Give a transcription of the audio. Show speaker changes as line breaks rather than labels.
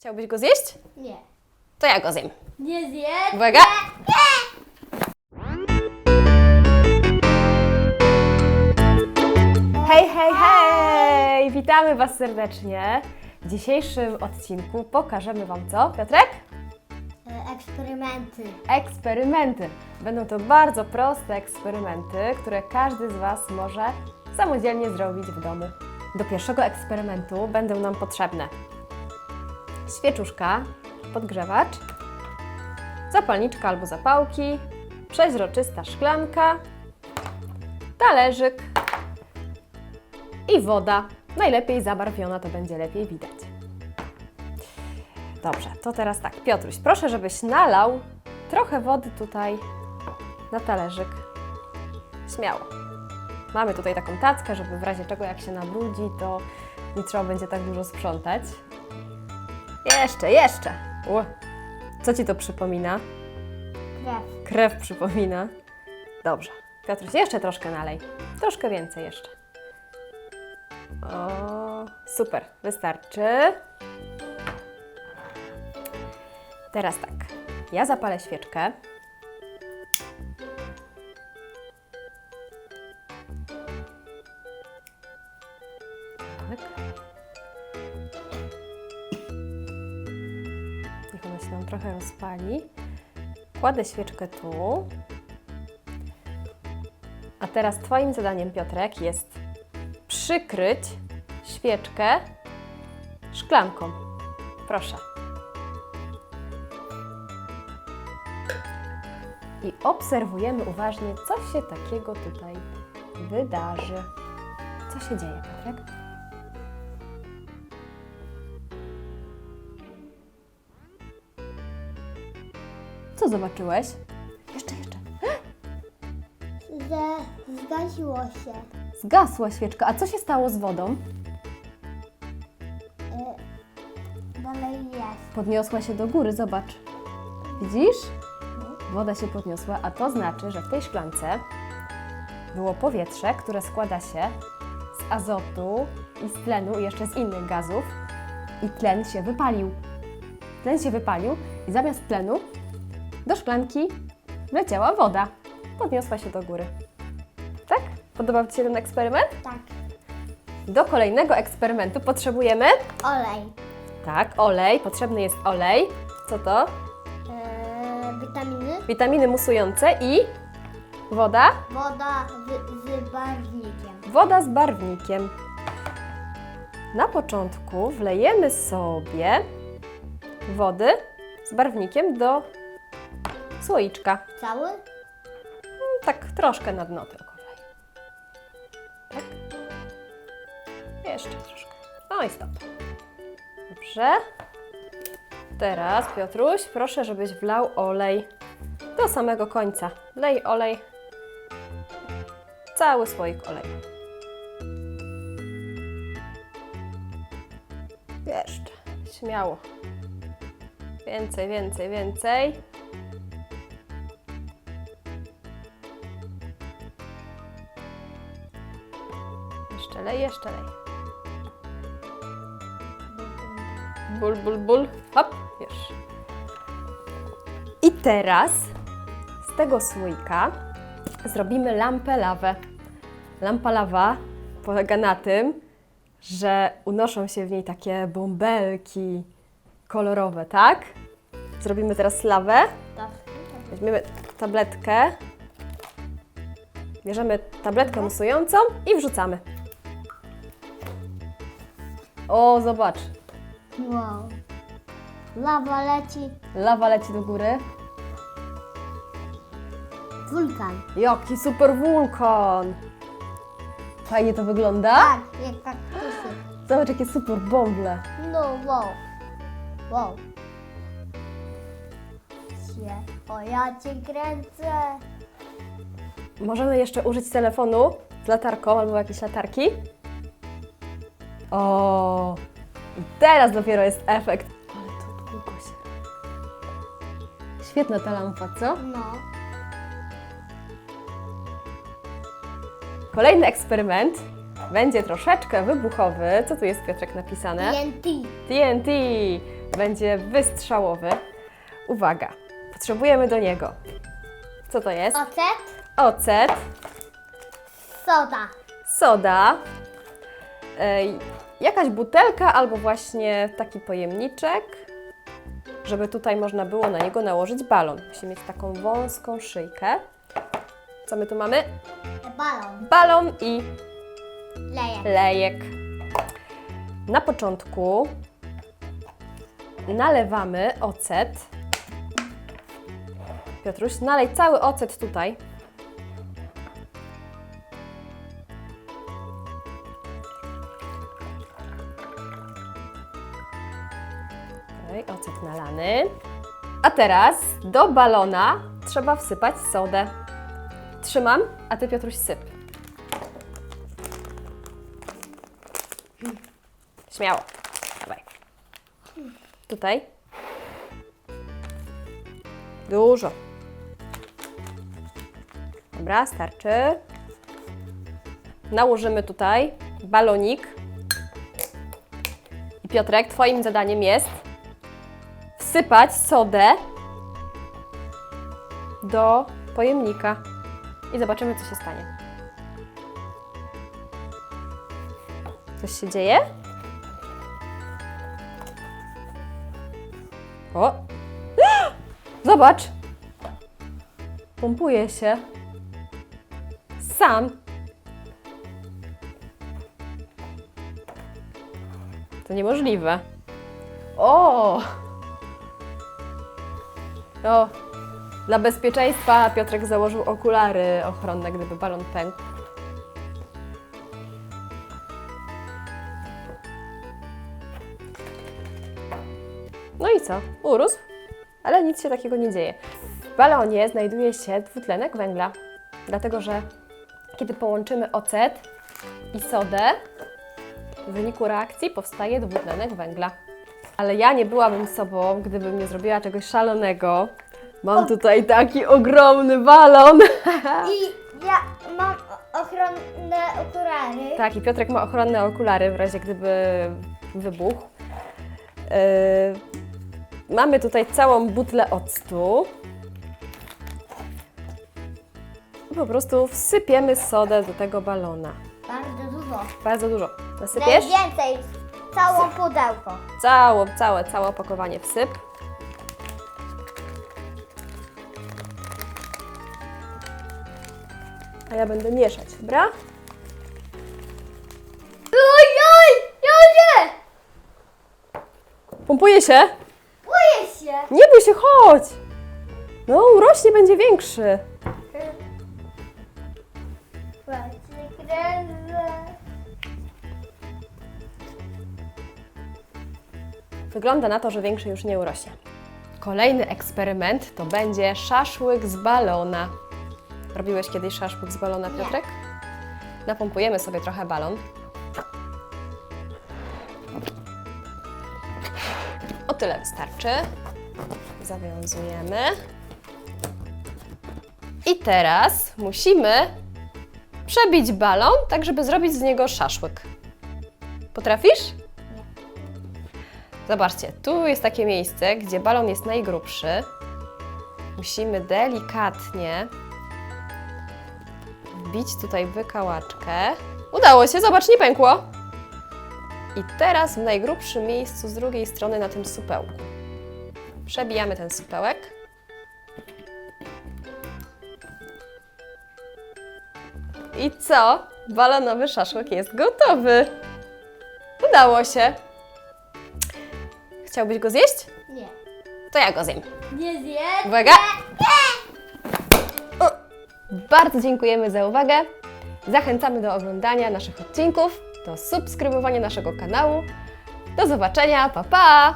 Chciałbyś go zjeść?
Nie.
To ja go zjem.
Nie zjedz.
Uwaga! Hej, hej, hej! Witamy Was serdecznie. W dzisiejszym odcinku pokażemy Wam co, Piotrek?
E, Eksperymenty.
Eksperymenty. Będą to bardzo proste eksperymenty, które każdy z Was może samodzielnie zrobić w domu. Do pierwszego eksperymentu będą nam potrzebne świeczuszka, podgrzewacz, zapalniczka albo zapałki, przeźroczysta szklanka, talerzyk i woda. Najlepiej zabarwiona, to będzie lepiej widać. Dobrze, to teraz tak. Piotruś, proszę, żebyś nalał trochę wody tutaj na talerzyk. Śmiało. Mamy tutaj taką tackę, żeby w razie czego jak się nabrudzi, to nie trzeba będzie tak dużo sprzątać. Jeszcze, jeszcze. U. Co Ci to przypomina?
Krew.
Krew przypomina. Dobrze. Piotruś, jeszcze troszkę nalej. Troszkę więcej jeszcze. O, super. Wystarczy. Teraz tak. Ja zapalę świeczkę. Rozpali. Kładę świeczkę tu. A teraz Twoim zadaniem, Piotrek, jest przykryć świeczkę szklanką. Proszę. I obserwujemy uważnie, co się takiego tutaj wydarzy. Co się dzieje, Piotrek? Co zobaczyłeś? Jeszcze, jeszcze.
Że zgasiło się.
Zgasła świeczka. A co się stało z wodą?
E, dalej jest.
Podniosła się do góry, zobacz. Widzisz? Woda się podniosła, a to znaczy, że w tej szklance było powietrze, które składa się z azotu i z tlenu i jeszcze z innych gazów. I tlen się wypalił. Tlen się wypalił i zamiast tlenu do szklanki wleciała woda. Podniosła się do góry. Tak? Podobał Ci się ten eksperyment?
Tak.
Do kolejnego eksperymentu potrzebujemy
Olej.
tak, olej, potrzebny jest olej. Co to?
E, witaminy.
Witaminy musujące i woda.
Woda z, z barwnikiem.
Woda z barwnikiem. Na początku wlejemy sobie wody z barwnikiem do słoiczka.
Cały?
Tak, troszkę na dno tylko wlej. Tak? Jeszcze troszkę. No i stop. Dobrze. Teraz, Piotruś, proszę, żebyś wlał olej do samego końca. Lej olej. Cały słoik oleju. Jeszcze. Śmiało. Więcej, więcej, więcej. Lej, jeszcze lej. Ból, ból, ból. Hop, już. I teraz z tego słoika zrobimy lampę lawę. Lampa lawa polega na tym, że unoszą się w niej takie bąbelki kolorowe, tak? Zrobimy teraz lawę.
Tak.
Weźmiemy tabletkę. Bierzemy tabletkę musującą i wrzucamy. O, zobacz.
Wow. Lawa leci.
Lawa leci do góry.
Wulkan.
Jaki super wulkan! Fajnie to wygląda.
Tak, jak kaktusy.
Zobacz, jakie super bąble.
No, wow. Wow. Się. O, ja cię kręcę.
Możemy jeszcze użyć telefonu z latarką albo jakiejś latarki. O! Teraz dopiero jest efekt. Ale to długo się. Świetna ta lampa, co?
No.
Kolejny eksperyment będzie troszeczkę wybuchowy. Co tu jest Piotrek napisane?
TNT.
TNT. będzie wystrzałowy. Uwaga, potrzebujemy do niego. Co to jest?
Ocet,
Ocet,
soda.
soda, jakaś butelka albo właśnie taki pojemniczek, żeby tutaj można było na niego nałożyć balon. Musi mieć taką wąską szyjkę. Co my tu mamy?
Balon.
Balon i
Leje.
lejek. Na początku nalewamy ocet. Piotruś, nalej cały ocet tutaj. Teraz do balona trzeba wsypać sodę. Trzymam, a ty Piotruś syp. Śmiało. Dawaj. Tutaj. Dużo. Dobra, starczy. Nałożymy tutaj balonik. I Piotrek, Twoim zadaniem jest wsypać sodę do pojemnika. I zobaczymy, co się stanie. Coś się dzieje? O! Zobacz! Pompuje się. Sam. To niemożliwe. O! O! Dla bezpieczeństwa Piotrek założył okulary ochronne, gdyby balon pękł. No i co? Urósł, ale nic się takiego nie dzieje. W balonie znajduje się dwutlenek węgla, dlatego że kiedy połączymy ocet i sodę, w wyniku reakcji powstaje dwutlenek węgla. Ale ja nie byłabym sobą, gdybym nie zrobiła czegoś szalonego. Mam tutaj taki ogromny balon.
I ja mam ochronne okulary.
Tak, i Piotrek ma ochronne okulary w razie gdyby wybuchł. Yy, mamy tutaj całą butlę octu. I po prostu wsypiemy sodę do tego balona.
Bardzo dużo.
Bardzo dużo. Nasypiesz?
Najwięcej. Całą pudełko.
Całe, całe, całe opakowanie wsyp. A ja będę mieszać, dobra?
Oj, oj, Jodzie!
Pompuje się.
Boję się.
Nie bój się, chodź! No, urośnie, będzie większy. Wygląda na to, że większy już nie urośnie. Kolejny eksperyment to będzie szaszłyk z balona. Robiłeś kiedyś szaszłyk z balona. Piotrek? Napompujemy sobie trochę balon. O tyle wystarczy. Zawiązujemy. I teraz musimy przebić balon, tak żeby zrobić z niego szaszłyk. Potrafisz? Zobaczcie, tu jest takie miejsce, gdzie balon jest najgrubszy. Musimy delikatnie wbić tutaj wykałaczkę. Udało się, zobacz, nie pękło. I teraz w najgrubszym miejscu z drugiej strony na tym supełku. Przebijamy ten supełek. I co? Balonowy szaszłyk jest gotowy. Udało się. Chciałbyś go zjeść?
Nie.
To ja go zjem.
Nie zjedz.
Uwaga! O, Bardzo dziękujemy za uwagę. Zachęcamy do oglądania naszych odcinków, do subskrybowania naszego kanału. Do zobaczenia, pa pa!